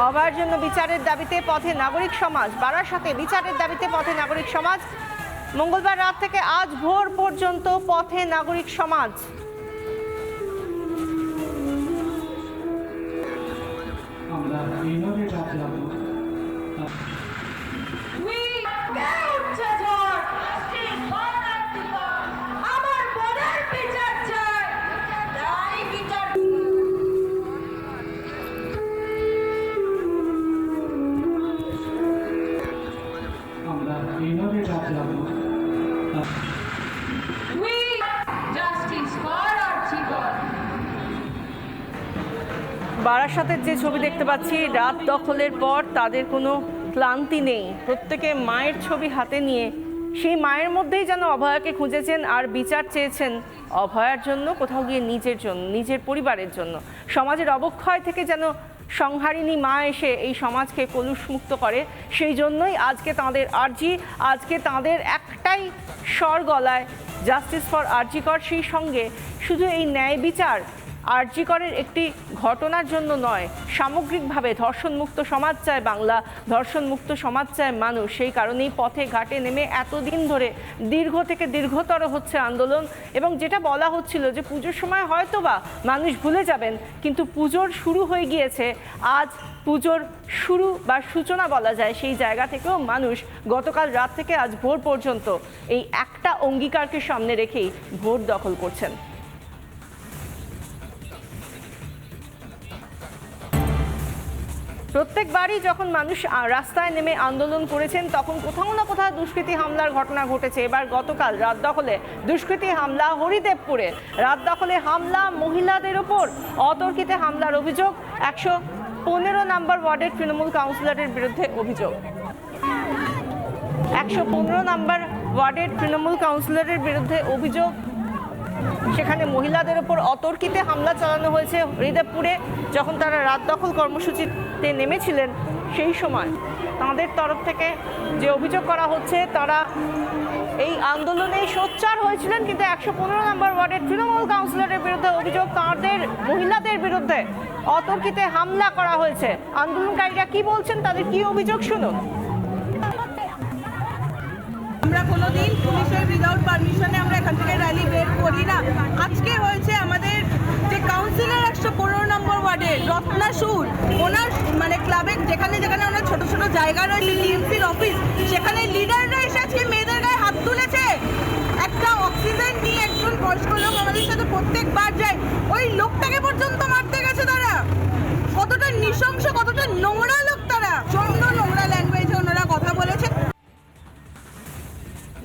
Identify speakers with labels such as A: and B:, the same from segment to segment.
A: অভয়ের জন্য বিচারের দাবিতে পথে নাগরিক সমাজ, বারাসাতে বিচারের দাবিতে পথে নাগরিক সমাজ। মঙ্গলবার রাত থেকে আজ ভোর পর্যন্ত পথে নাগরিক সমাজ। বারাসাতের যে ছবি দেখতে পাচ্ছি, রাত দখলের পর তাদের কোনো ক্লান্তি নেই। প্রত্যেকে মায়ের ছবি হাতে নিয়ে সেই মায়ের মধ্যেই যেন অভয়াকে খুঁজেছেন আর বিচার চেয়েছেন অভয়ার জন্য, কোথাও গিয়ে নিজের জন্য নিজের পরিবারের জন্য। সমাজের অবক্ষয় থেকে যেন সংহারিণী মা এসে এই সমাজকে কলুষমুক্ত করে, সেই জন্যই আজকে তাঁদের আর্জি, আজকে তাঁদের একটাই স্বর গলায় জাস্টিস ফর আর্জিকর সেই সঙ্গে শুধু এই ন্যায় বিচার আরজিকরের একটি ঘটনার জন্য নয়, সামগ্রিকভাবে ধর্ষণমুক্ত সমাজ চায় বাংলা, ধর্ষণমুক্ত সমাজ চায় মানুষ। সেই কারণেই পথে ঘাটে নেমে এতদিন ধরে দীর্ঘ থেকে দীর্ঘতর হচ্ছে আন্দোলন এবং যেটা বলা হচ্ছিল যে পুজোর সময় হয়তো বা মানুষ ভুলে যাবেন, কিন্তু পুজোর শুরু হয়ে গিয়েছে। আজ পুজোর শুরু বা সূচনা বলা যায়, সেই জায়গা থেকেও মানুষ গতকাল রাত থেকে আজ ভোর পর্যন্ত এই একটা অঙ্গীকারকে সামনে রেখেই ভোট দখল করছেন। প্রত্যেকবারই যখন মানুষ রাস্তায় নেমে আন্দোলন করেছেন, তখন কোথাও না কোথাও দুষ্কৃতী হামলার ঘটনা ঘটেছে। এবার গতকাল রাত দখলে দুষ্কৃতী হামলা হরিদেবপুরে। রাত দখলে হামলা মহিলাদের ওপর। অতর্কিতে হামলার অভিযোগ। একশো পনেরো নম্বর ওয়ার্ডের তৃণমূল কাউন্সিলরের বিরুদ্ধে অভিযোগ। একশো পনেরো নম্বর ওয়ার্ডের তৃণমূল কাউন্সিলরের বিরুদ্ধে অভিযোগ। সেখানে মহিলাদের ওপর অতর্কিতে হামলা চালানো হয়েছে হরিদেবপুরে, যখন তারা রাত দখল কর্মসূচিতে নেমেছিলেন সেই সময়। তাদের তরফ থেকে যে অভিযোগ করা হচ্ছে, তারা এই আন্দোলনে সোচ্চার হয়েছিলেন, কিন্তু একশো পনেরো নম্বর ওয়ার্ডের তৃণমূল কাউন্সিলরের বিরুদ্ধে অভিযোগ, তাদের মহিলাদের বিরুদ্ধে অতর্কিতে হামলা করা হয়েছে। আন্দোলনকারীরা কি বলছেন, তাদের কি অভিযোগ শুনুন।
B: আমরা কোনোদিন পুলিশের উইদাউট পারমিশনে আমরা এখান থেকে র্যালি বের করি না আজকে হয়েছে আমাদের যে কাউন্সিলর একশো পনেরো নম্বর ওয়ার্ডে রত্না সুর ওনার মানে ক্লাবের যেখানে যেখানে ওনার ছোট ছোট জায়গা রয়েছে, টিএমসির অফিস সেখানে লিডাররা এসে আজকে মেয়েদের গায়ে হাত তুলেছে। একটা অক্সিজেন নিয়ে একজন বয়স্ক লোক আমাদের সাথে প্রত্যেকবার যায়। ওই লোকটাকে পর্যন্ত মারতে গেছে তারা। কতটা নৃশংস, কতটা নোংরা লোক তারা। প্রচণ্ড নোংরা ল্যাঙ্গুয়েজে ওনারা কথা বলেছে।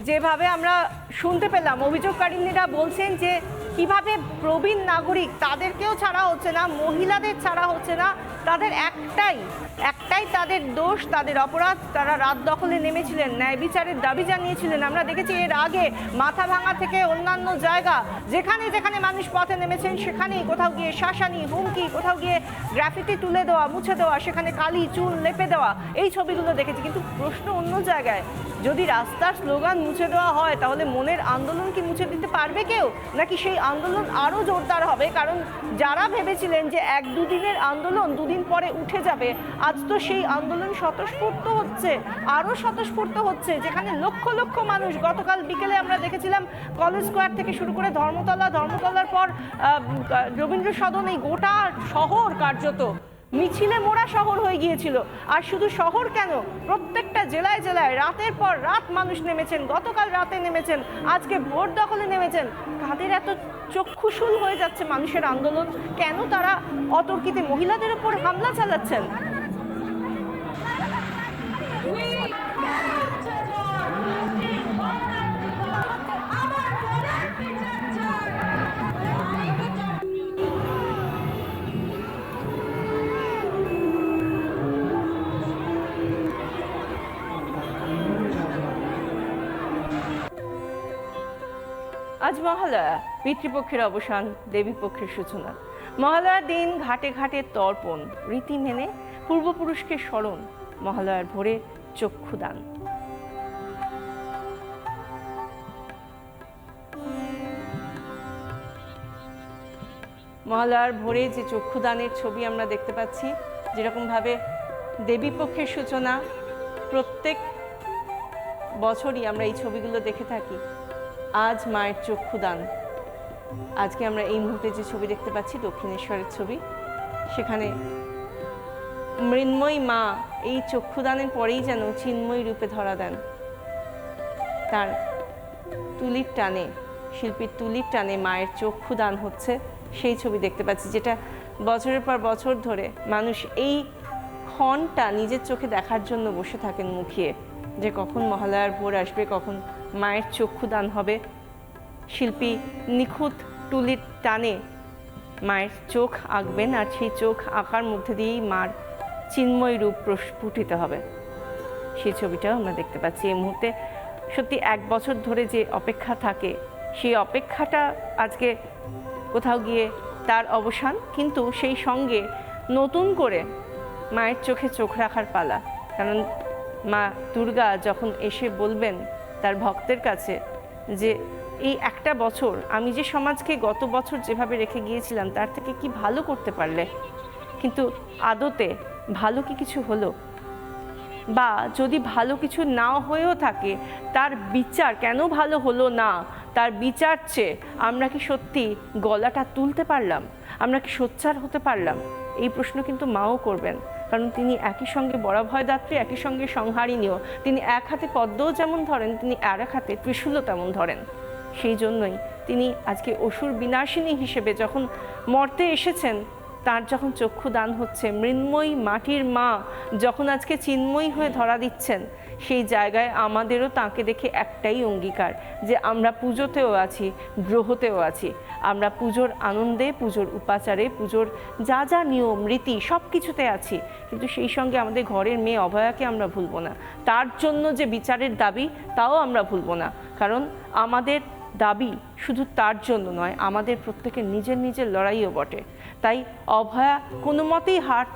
A: যেভাবে আমরা শুনতে পেলাম অভিযোগকারিনীরা বলছেন যে কীভাবে প্রবীণ নাগরিক তাদেরকেও ছাড়া হচ্ছে না, মহিলাদের ছাড়া হচ্ছে না, তাদের একটাই একটাই তাদের দোষ, তাদের অপরাধ। তারা রাত দখলে নেমেছিলেন, ন্যায় বিচারের দাবি জানিয়েছিলেন। আমরা দেখেছি এর আগে মাথা ভাঙা থেকে অন্যান্য জায়গা, যেখানে যেখানে মানুষ পথে নেমেছেন, সেখানেই কোথাও গিয়ে শাসানি, হুমকি, কোথাও গিয়ে গ্রাফিতি তুলে দেওয়া, মুছে দেওয়া, সেখানে কালি, চুল লেপে দেওয়া, এই ছবিগুলো দেখেছি। কিন্তু প্রশ্ন অন্য জায়গায়, যদি রাস্তার স্লোগান মুছে দেওয়া হয়, তাহলে মনের আন্দোলন কি মুছে দিতে পারবে কেউ? নাকি সেই আন্দোলন আরও জোরদার হবে? কারণ যারা ভেবেছিলেন যে এক দুদিনের আন্দোলন দুদিন পরে উঠে যাবে, আজ তো সেই আন্দোলন স্বতঃস্ফূর্ত হচ্ছে, আরও স্বতঃস্ফূর্ত হচ্ছে, যেখানে লক্ষ লক্ষ মানুষ গতকাল বিকেলে আমরা দেখেছিলাম কলেজ স্কোয়ার থেকে শুরু করে ধর্মতলা, ধর্মতলার পর রবীন্দ্র সদন এই গোটা শহর কার্যত মিছিলে মোড়া শহর হয়ে গিয়েছিল। আর শুধু শহর কেন, প্রত্যেকটা জেলায় জেলায় রাতের পর রাত মানুষ নেমেছেন, গতকাল রাতে নেমেছেন, আজকে ভোট দখলে নেমেছেন। কাদের এত চক্ষুশূল হয়ে যাচ্ছে মানুষের আন্দোলন, কেন তারা অতর্কিতে মহিলাদের উপর হামলা চালাচ্ছেন? আজ মহালয়া, পিতৃপক্ষের অবসান, দেবীপক্ষের সূচনা। মহালয়ার দিন ঘাটে ঘাটে তর্পণ, রীতি মেনে পূর্বপুরুষকে স্মরণ মহালয়ার ভোরে চক্ষুদান। মহালয়ার ভোরে যে চক্ষুদানের ছবি আমরা দেখতে পাচ্ছি, যেরকমভাবে দেবীপক্ষের সূচনা প্রত্যেক বছরই আমরা এই ছবিগুলো দেখে থাকি, আজ মায়ের চক্ষুদান। আজকে আমরা এই মুহূর্তে যে ছবি দেখতে পাচ্ছি, দক্ষিণেশ্বরের ছবি, সেখানে মৃন্ময়ী মা, এই চক্ষুদানের পরেই যেন চিন্ময়ী রূপে ধরা দেন। তার তুলির টানে, শিল্পীর তুলির টানে মায়ের চক্ষুদান হচ্ছে, সেই ছবি দেখতে পাচ্ছি, যেটা বছরের পর বছর ধরে মানুষ এই ক্ষণটা নিজের চোখে দেখার জন্য বসে থাকেন মুখিয়ে, যে কখন মহালয়ার ভোর আসবে, কখন মায়ের চক্ষুদান হবে। শিল্পী নিখুঁত তুলির টানে মায়ের চোখ আঁকবেন আর সেই চোখ আঁকার মধ্যে দিয়েই মার চিন্ময় রূপ প্রস্ফুটিত হবে। সেই ছবিটাও আমরা দেখতে পাচ্ছি এই মুহূর্তে। সত্যি এক বছর ধরে যে অপেক্ষা থাকে, সেই অপেক্ষাটা আজকে কোথাও গিয়ে তার অবসান, কিন্তু সেই সঙ্গে নতুন করে মায়ের চোখে চোখ রাখার পালা। কারণ মা দুর্গা যখন এসে বলবেন তার ভক্তের কাছে যে, এই একটা বছর আমি যে সমাজকে গত বছর যেভাবে রেখে গিয়েছিলাম, তার থেকে কি ভালো করতে পারলে? কিন্তু আদতে ভালো কি কিছু হলো? বা যদি ভালো কিছু না হয়েও থাকে, তার বিচার কেন ভালো হলো না? তার বিচার চেয়ে আমরা কি সত্যি গলাটা তুলতে পারলাম? আমরা কি সোচ্চার হতে পারলাম? এই প্রশ্ন কিন্তু মাও করবেন। কারণ তিনি একই সঙ্গে বরাভয়দাত্রী একই সঙ্গে সংহারিনীয় তিনি এক হাতে পদ্মও যেমন ধরেন, তিনি আর এক হাতে ত্রিশূলও তেমন ধরেন। সেই জন্যই তিনি আজকে অসুর বিনাশিনী হিসেবে যখন মর্তে এসেছেন তার যখন চক্ষু দান হচ্ছে, মৃন্ময়ী মাটির মা যখন আজকে চিন্ময়ী হয়ে ধরা দিচ্ছেন, সেই জায়গায় আমাদেরও তাকে দেখে একটাই অঙ্গীকার যে আমরা পুজোতেও আছি, গ্রহতেও আছি। আমরা পুজোর আনন্দে, পুজোর উপাচারে, পুজোর যা যা নিয়ম, রীতি সব কিছুতে আছি। কিন্তু সেই সঙ্গে আমাদের ঘরের মেয়ে অভয়াকে আমরা ভুলবো না। তার জন্য যে বিচারের দাবি, তাও আমরা ভুলবো না। কারণ আমাদের দাবি শুধু তার জন্য নয়, আমাদের প্রত্যেকের নিজের নিজের লড়াইও বটে। তাই অভয়া কোনো মতেই হার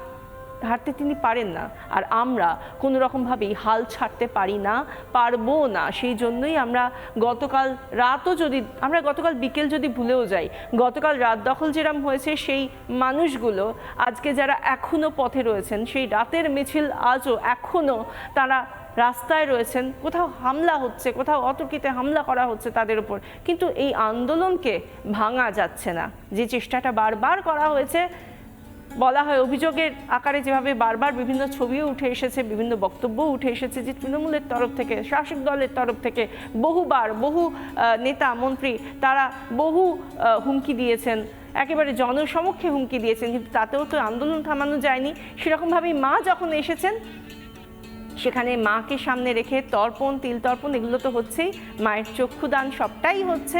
A: হারতে তিনি পারেন না। আর আমরা কোনো রকমভাবেই হাল ছাড়তে পারি না, পারব না। সেই জন্যই আমরা গতকাল রাতও যদি আমরা গতকাল বিকেল যদি ভুলেও যাই, গতকাল রাত দখল যেরম হয়েছে সেই মানুষগুলো আজকে যারা এখনও পথে রয়েছেন, সেই রাতের মিছিল আজও এখনও তারা রাস্তায় রয়েছেন, কোথাও হামলা হচ্ছে, কোথাও অতর্কিতে হামলা করা হচ্ছে তাদের উপর। কিন্তু এই আন্দোলনকে ভাঙা যাচ্ছে না। যে চেষ্টাটা বারবার করা হয়েছে, বলা হয় অভিযোগের আকারে যেভাবে বারবার বিভিন্ন ছবিও উঠে এসেছে, বিভিন্ন বক্তব্যও উঠে এসেছে যে তৃণমূলের তরফ থেকে, শাসক দলের তরফ থেকে বহুবার বহু নেতা, মন্ত্রী তারা বহু হুমকি দিয়েছেন, একেবারে জনসমক্ষে হুমকি দিয়েছেন। কিন্তু তাতেও তো আন্দোলন থামানো যায়নি। সেরকমভাবেই মা যখন এসেছেন সেখানে মাকে সামনে রেখে তর্পণ তিল তর্পণ এগুলো তো হচ্ছেই। মায়ের চক্ষুদান সবটাই হচ্ছে।